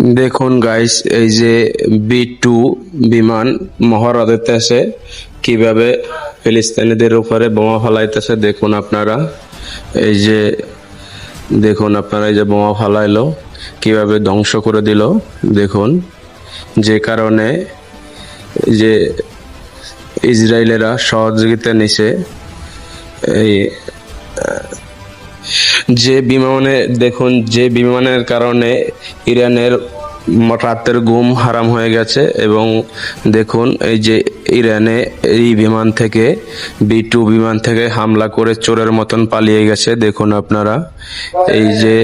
দেখুন গাইস এই যে বি টু বিমান মহড়াতেছে কীভাবে ফিলিস্তিনিদের উপরে বোমা ফেলাইতেছে দেখুন আপনারা। এই যে, দেখুন আপনারা এই যে বোমা ফালাইলো, কীভাবে ধ্বংস করে দিল, দেখুন। যে কারণে যে ইসরায়েলেরা সহযোগিতা নিছে, এই যে বিমানে, দেখুন, যে বিমানের কারণে ইরানের রাতের ঘুম হারাম হয়ে গেছে এবং দেখুন, এই যে ইরানে এই বিমান থেকে বি টু বিমান থেকে হামলা করে চোরের মতন পালিয়ে গেছে। দেখুন আপনারা, এই যে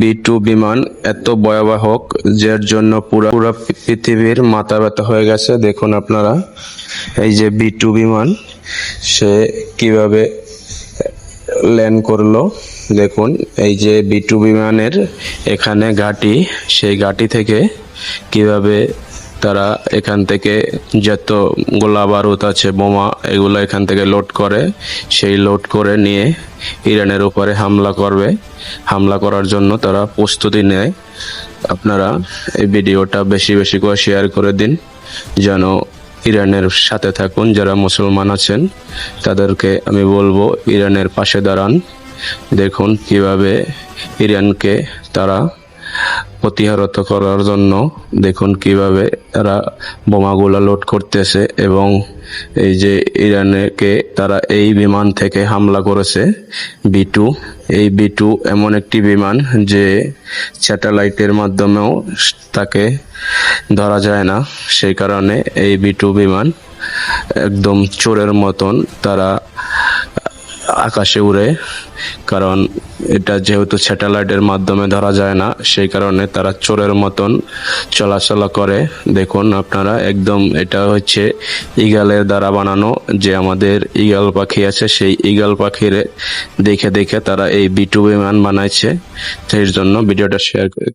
বি টু বিমান এত ভয়াবহ যার জন্য পুরো পুরো পৃথিবীর মাথা ব্যথা হয়ে গেছে। দেখুন আপনারা, এই যে বি টু বিমান, সে কীভাবে ল্যান্ড করল। দেখুন, এই যে বি টু বিমানের এখানে ঘাঁটি, সেই ঘাঁটি থেকে কীভাবে তারা এখান থেকে যত গোলা বারুদ আছে, বোমা, এগুলো এখান থেকে লোড করে, সেই লোড করে নিয়ে ইরানের উপরে হামলা করবে। হামলা করার জন্য তারা প্রস্তুতি নেয়। আপনারা এই ভিডিওটা বেশি বেশি করে শেয়ার করে দিন, যেন ইরানের সাথে থাকুন, যারা মুসলমান আছেন, তাদেরকে আমি বলব ইরানের পাশে দাঁড়ান। দেখুন কীভাবে ইরানকে তারা প্রতিহত করার জন্য দেখুন কীভাবে তারা বোমাগুলো লোড করতেছে এবং এই যে ইরানকে তারা এই বিমান থেকে হামলা করেছে বি টু এই বি টু এমন একটি বিমান যে স্যাটেলাইটের মাধ্যমেও তাকে ধরা যায় না। সেই কারণে এই বি টু বিমান একদম চোরের মতন তারা আকাশে উড়ে, কারণ এটা যেহেতু স্যাটেলাইটের মাধ্যমে ধরা যায় না, সেই কারণে তারা চোরের মতন চলাচলা করে। দেখুন আপনারা, একদম এটা হচ্ছে ইগালের দ্বারা বানানো যে আমাদের ইগাল পাখি আছে, সেই ইগাল পাখির দেখে দেখে তারা এই বিটু বিমান বানাইছে। সেই জন্য ভিডিওটা শেয়ার করে